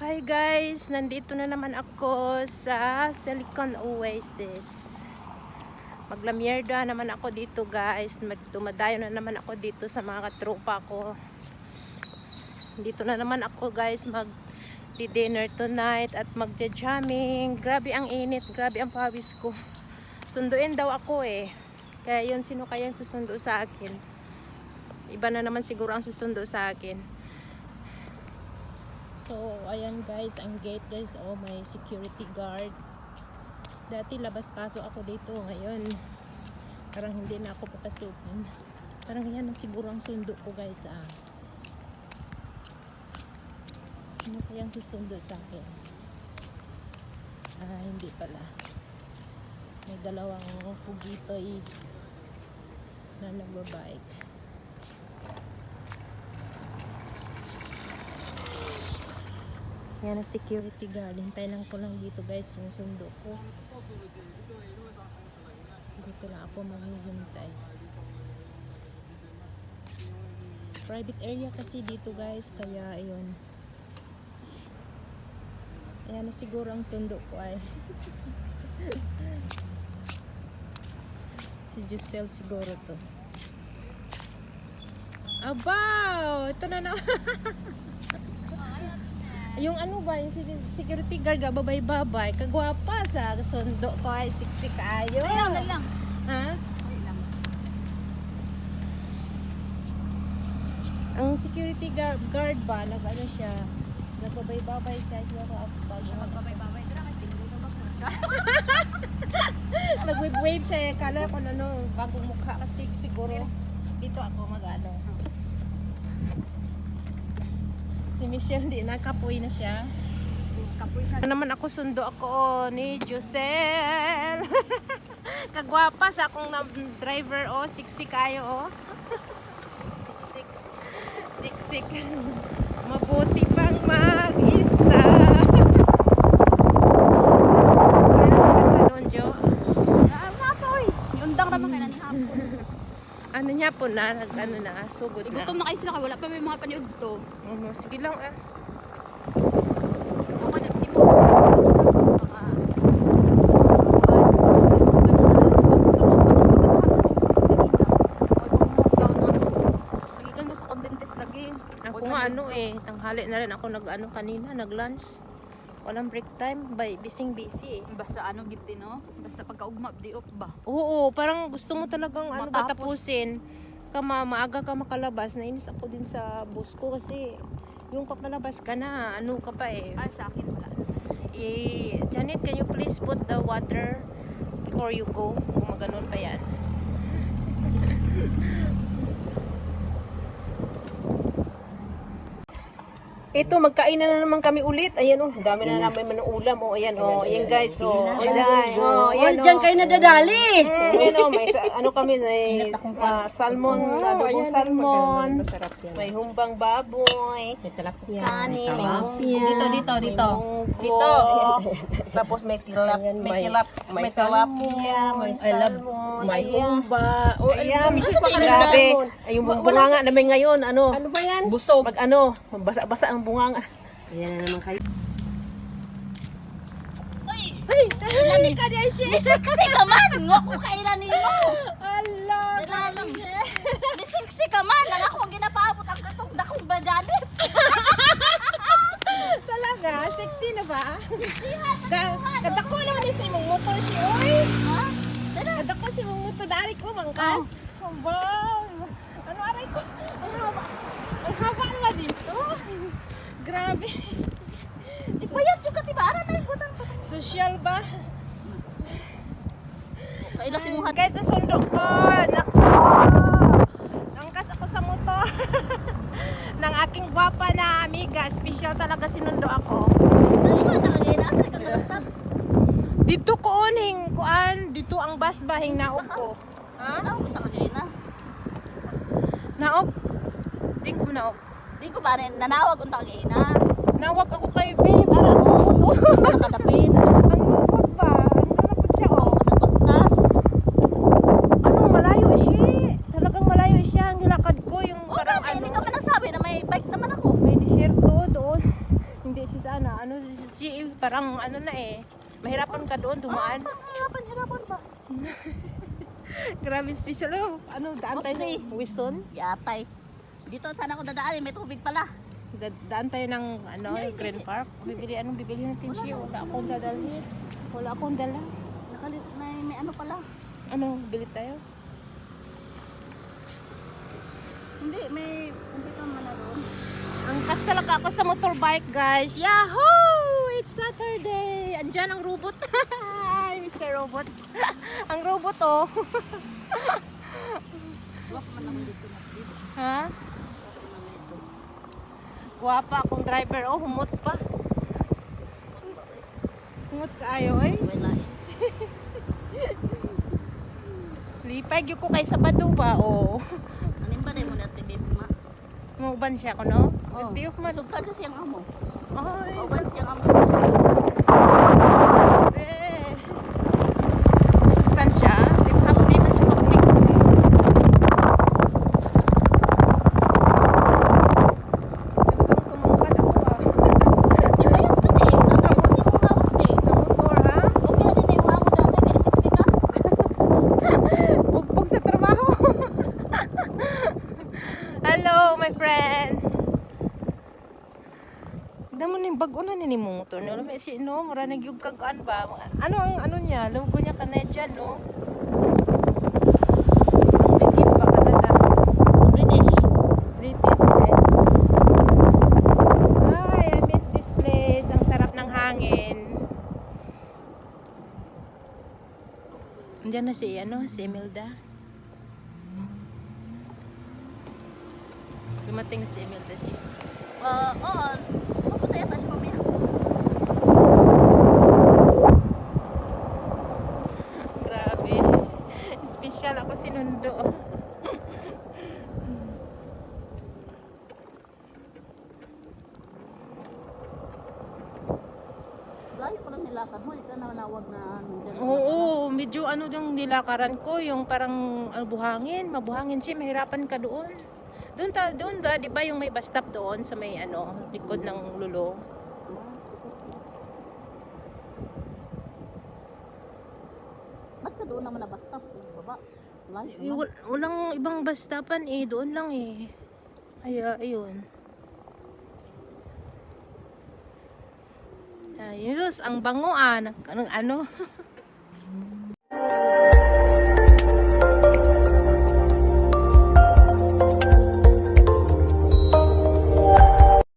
Hi guys, nandito na naman ako sa Silicon Oasis. Maglamierda naman ako dito guys. Magdumadayo na naman ako dito sa mga katropa ko. Dito na naman ako guys mag dinner tonight at magja-jamming. Grabe ang init, grabe ang pawis ko. Sunduin daw ako eh. Kaya yun, sino kaya susundo sa akin? Iba na naman siguro ang susundo sa akin. So, ayan guys, ang gate guys, oh may security guard. Dati labas kaso ako dito, ngayon parang hindi na ako papasukin. Parang yan ang siguro ang sundo ko guys ah. Ano kayang susundo sa akin? Ah, hindi pala. May dalawang pugitoy na nagbabike. Yan ang security guard. Hintay lang ko lang dito guys yung sundo ko. Dito lang ako maghihintay. Private area kasi dito guys. Kaya ayun. Ayan na siguro ang sundo ko ay. si Giselle siguro to. Abaw! Ito na na. Yung ano ba, yung security guard ga babay-babay, kagwapa sa sundo ko ay siksik ayo. Ay lang, lang. Ha? Ay lang. Ang security guard, guard ba, nag ano siya, nagbabay-babay siya, siya ko pag Magbabay-babay. Tara kasi hindi na ba siya? nag-wave siya, eh, kala ko na ano, bagong mukha kasi siguro dito ako mag-ano. Si Michelle, di nakapoy na siya. Kapoy siya. Ano naman ako sundo ako ni Josel. Kagwapa sa akong na- driver oh, siksik kayo oh. Siksik. Siksik. Mabuti pang mag-isa. Ano Jo? Ah, mapoy. Iundang naman kaya ni hapon. Ano niya po na, nag- ano na, sugod na. Gutom na kayo sila wala pa may mga paniog to. Ano, sige lang eh. Ako sa contest lagi. Ako nga ano eh, tanghali na rin ako nag-ano kanina, nag-lunch. Walang break time, by bising busy eh. Basta ano giti no? Basta pagkaugma di off ba? Oo, parang gusto mo talagang ano Matapos. Tapusin. Kama maaga ka makalabas, nainis ako din sa boss ko kasi yung papalabas ka na, ano ka pa eh. Ah, sa akin wala. Eh, Janet, can you please put the water before you go? Kung maganon pa yan. Ito, magkainan na naman kami ulit. Ayan oh, dami na namin man ulam. Oh, ayan oh, ayan guys. Oh, ayan. Oh, ayan Diyan oh. kayo nadadali. Mm, ayan oh, may sa- ano kami, may ah, salmon, adobong salmon, may humbang baboy, may kanin, may munggo, Dito, dito, dito. munggo, Dito. Tapos may tilap, may tilap, may tilapia, may salmon, May humba. O, Ayan, kayo grabe. Ay, yung bunganga namin ngayon, ano, Ano ba yan? busog. Pag ano, basa-basa ang bunganga. Ayan na naman kayo. Ay, tahimik ka di siya. Siksi ka man! Nga ko kailan ninyo! Ala, Nilalang. Nisiksi ka man! Lang ako ang ginapaabot ang katong dakong bajanet. talaga, sexy na ba? Ka- Kadako naman ni sa imong motor siya, oy. Ha? Kadako si imong motor, dari ko mangkas. Oh. Wow. Ano aray ko? Ang haba. Ang haba naman Grabe. Ipayat yung katibaran na ikutan pa. Social ba? Kailan si Muhat. Guys, ang sundo ko. Naku. Nangkas ako sa motor. ng aking gwapa na amiga. Special talaga sinundo ako. Ano ba? Tagay na. Saan ka basta? Dito ko uning kuan. Dito ang bus bahing naog ko. Ha? Ano ko tagay na? Naog. Di ko naog. Di ko ba nanawag kung tagay na. Nawag ako kay babe. Alam mo. Sa nakadapit. Ang lungkot ba? Ang lungkot siya oh. Nagpagtas. Ano, malayo siya. Talagang malayo siya. Ang nilakad ko yung Oo, parang ano. Hindi ka man nagsabi na may bike naman ako. May disyerto doon. Hindi siya sana. ano, si, parang ano na eh. Mahirapan ka doon, dumaan. Hirapan, hirapan ba? Grabe special. Ano, ano daan tayo ng Weston? Yatay. Dito sana ako dadaan, may tubig pala. Da- daan tayo ng ano, Green Park. Bibili, anong bibili natin siya? Wala akong dadalhin. Wala akong dala. Nakalit, may, may ano pala. Ano, bili tayo? Hindi, may, hindi ka man na doon. Ang kas talaga ako sa motorbike, guys. Yahoo! It's Saturday! Andyan ang robot. Hi, Mr. Robot. ang robot, oh. Pa man na dito. ha? Guwapa akong driver. Oh, humot pa. Humot ka ayo, eh. Lipay gyud ko kay Sabado ba, oh. Anin ba mo na tibib ma? Mauban siya ko, no? Oh, Di man. Sugtan sa siyang amo. Ay, Kauban siyang amo. Eh. Suktan siya. Di ba di man siya public. Tumungkad ako ah. Di ba yan sa te? Nasa kasi kung lawas te. Sa motor ha. Okay na din yung amo dati, pero siksi ka. Bugbog sa trabaho. Hello, my friend. Damo ning bag-o na ni mo motor no. May si no, mura nag yung kagaan ba. Ano ang ano niya? Logo niya Canadian no. Ang British ba Canada? British. British din. Ay, I miss this place. Ang sarap ng hangin. Andiyan na si, ano, si Imelda. Dumating na si Imelda siya. Ah, oo. Pupunta yata siya mamaya. Grabe. Special ako sinundo. Nilakad mo. Ikaw na nawag na nandiyan. Oo, medyo ano yung nilakaran ko, yung parang ah, buhangin, mabuhangin siya, mahirapan ka doon. Doon ta, doon ba, 'di ba yung may bus stop doon sa may ano, likod ng lulo? Ba't ka doon naman na basta? Baba. Layo Eh, naman. wal- walang ibang bus stopan eh, doon lang eh. Ay, ah, ayun. Ayos, ang bango ah. Ano, ano?